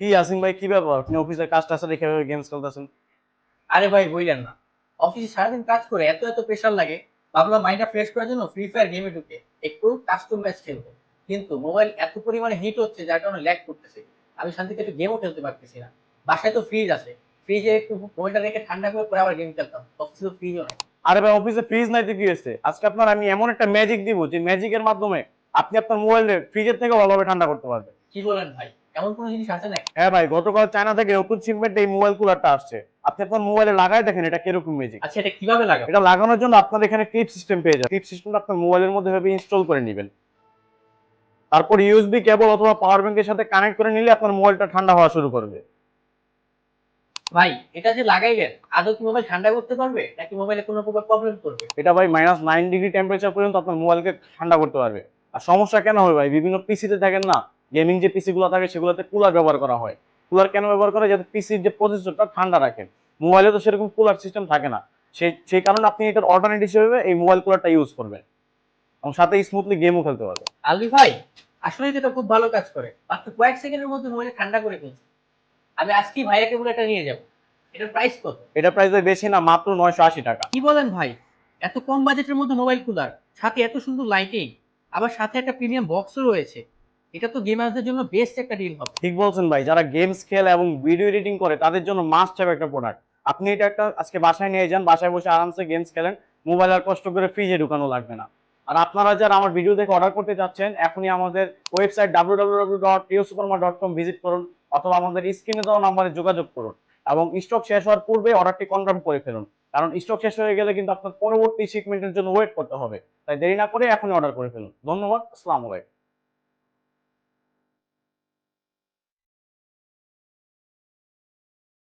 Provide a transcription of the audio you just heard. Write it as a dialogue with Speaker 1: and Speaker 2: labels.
Speaker 1: কি আসিম ভাই কি ব্যাপার? আপনি অফিসের কাজ টাজ রেখে গেমস খেলতেছেন?
Speaker 2: আরে ভাই বললেন না। অফিসে সারাদিন কাজ করে এত এত প্রেশার লাগে ভাবলাম মাইন্ডটা ফ্রেশ করার জন্য ফ্রি ফায়ার গেমে ঢুকে একটু কাস্টম ম্যাচ খেলব। কিন্তু মোবাইল এত পরিমাণে হিট হচ্ছে যার কারণে ল্যাগ করতেছে। আমি শান্তিতে একটু গেমও খেলতে পারতেছি না। বাসায় তো ফ্রিজ আছে। ফ্রিজে একটু মোবাইলটা রেখে ঠান্ডা করে পরে আবার গেম খেলতাম। অফিসে তো ফ্রিজও নাই।
Speaker 1: আরে ভাই অফিসে ফ্রিজ নাই তো কি হয়েছে? আজকে আপনার আমি এমন একটা ম্যাজিক দিব যে ম্যাজিকের মাধ্যমে আপনি আপনার মোবাইলে ফ্রিজের থেকে ভালোভাবে ঠান্ডা করতে পারবেন।
Speaker 2: কি বলেন ভাই? এমন কোনো জিনিস আছে নাকি?
Speaker 1: হ্যাঁ ভাই গতকাল চায়না থেকে নতুন শিপমেন্ট এই মোবাইল কুলারটা আসছে আপনি আপনার মোবাইলে লাগাই দেখেন এটা কীরকম ম্যাজিক
Speaker 2: আচ্ছা এটা কীভাবে লাগাবো?
Speaker 1: এটা লাগানোর জন্য আপনার এখানে ক্লিপ সিস্টেম পেয়ে যাবেন। ক্লিপ সিস্টেমটা আপনার মোবাইলের মধ্যে ভাবে ইনস্টল করে নেবেন। তারপর ইউএসবি কেবল অথবা পাওয়ার ব্যাংকের সাথে কানেক্ট করে নিলে আপনার মোবাইলটা ঠান্ডা হওয়া শুরু করবে।
Speaker 2: ভাই এটা যে লাগাইলেন আদৌ কি মোবাইল ঠান্ডা করতে পারবে? নাকি মোবাইলে কোনো প্রকার প্রবলেম করবে?
Speaker 1: এটা ভাই মাইনাস নাইন ডিগ্রি টেম্পারেচার পর্যন্ত আপনার মোবাইলকে ঠান্ডা করতে পারবে। আর সমস্যা কেন হবে ভাই? বিভিন্ন পিসিতে থাকেন না গেমিং যে পিসি গুলো থাকে সেগুলোতে কুলার ব্যবহার করা হয়। কুলার কেন ব্যবহার করা? যাতে পিসির যে প্রসেসরটা ঠান্ডা রাখেন মোবাইলে তো সেরকম কুলার সিস্টেম থাকে না। সেই সেই কারণে আপনি এটার অল্টারনেট হিসেবে এই মোবাইল কুলারটা ইউজ করবেন। এবং সাথে স্মুথলি গেমও খেলতে পারবেন।
Speaker 2: আলবি ভাই আসলে এটা খুব ভালো কাজ করে। মাত্র কয়েক সেকেন্ডের মধ্যে মোবাইল ঠান্ডা করে ফেলছে। আমি আজকেই ভাইয়াকে বলে এটা নিয়ে যাব। এটার প্রাইস কত?
Speaker 1: এটা প্রাইস বেশি না মাত্র নয়শো আশি টাকা।
Speaker 2: কি বলেন ভাই? এত কম বাজেটের মধ্যে মোবাইল কুলার সাথে এত সুন্দর লাইটিং আবার সাথে একটা প্রিমিয়াম বক্সও রয়েছে। এটা তো গেমারদের জন্য বেস্ট একটা ডিল হবে।
Speaker 1: ঠিক বলছেন ভাই, যারা গেমস খেলে এবং ভিডিও এডিটিং করে, তাদের জন্য মাস্ট হবে একটা প্রোডাক্ট আপনি এটা একটা আজকে বাসায় নিয়ে যান, বাসায় বসে আরামসে গেমস খেলেন মোবাইল আর কষ্ট করে ফ্রিজে ঢুকানো লাগবে না। আর আপনারা যারা আমার ভিডিও দেখে অর্ডার করতে চাচ্ছেন, এখনই আমাদের website W dot dot com visit করুন, অথবা আমাদের স্ক্রিনে দেওয়া নাম্বারে যোগাযোগ করুন, এবং স্টক শেষ হওয়ার পূর্বে অর্ডারটি কনফার্ম করে ফেলুন। কারণ স্টক শেষ হয়ে গেলে কিন্তু আপনার পরবর্তী শিপমেন্টের জন্য ওয়েট করতে হবে। তাই দেরি না করে এখনই অর্ডার করে ফেলুন। ধন্যবাদ, আসসালামু আলাইকুম।